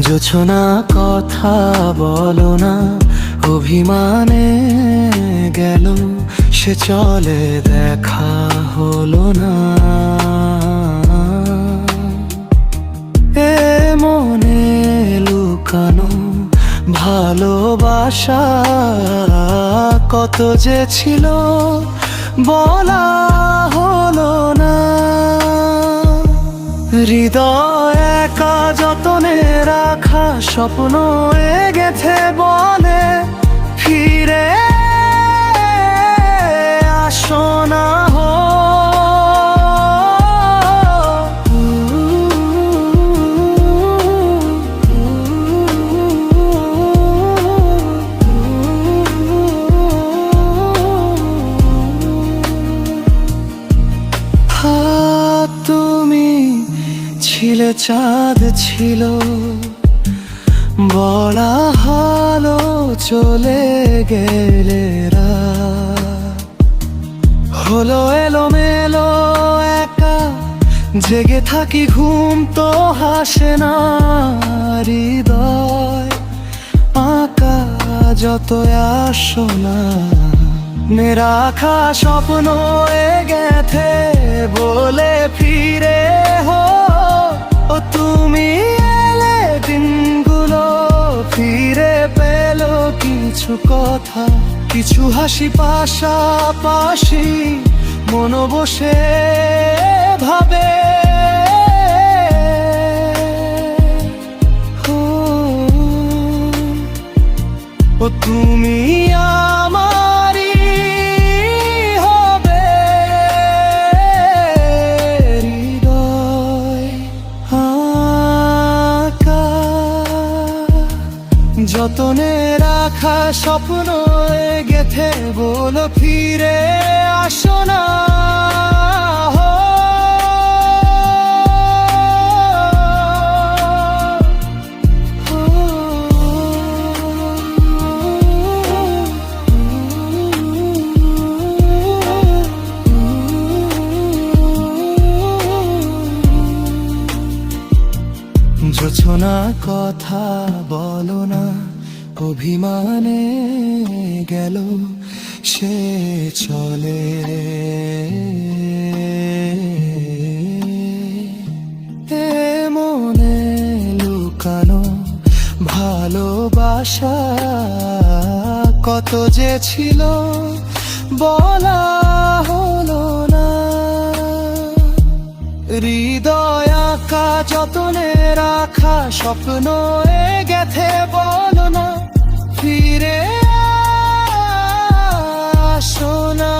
যোছনা কথা বলো না, অভিমানে গেল, সে চলে দেখা হলো না। এ মনে লুকানো ভালোবাসা কত যে ছিল, বলা হলো না। হৃদয় একা যতনে রাখা স্বপ্ন গেথে বলে ফিরে আসো না হো তুমি ছিলে চাঁদ ছিল বলা হালো চলে গেলে। হলো এলো মেলো একা, জেগে থাকি ঘুম তো হাসে না হৃদয় আঁকা যত আসো না মেরাখা স্বপ্ন এ গেথে বলে ফিরে তুমি এলে দিনগুলো ফিরে পেল কিছু কথা কিছু হাসি পাশাপাশি মন বসে ভাবে ও তুমি যতনে রাখা স্বপ্ন গেথে বলো ফিরে আসো না। যোছনা কথা বলো না, অভিমানে গেল, সে চলে মনে লুকানো ভালোবাসা কত যে ছিল, বলা হলো না। হৃদয় আঁকা যতনে রাখা স্বপ্ন এ গেথে বল না ফিরে শোনা।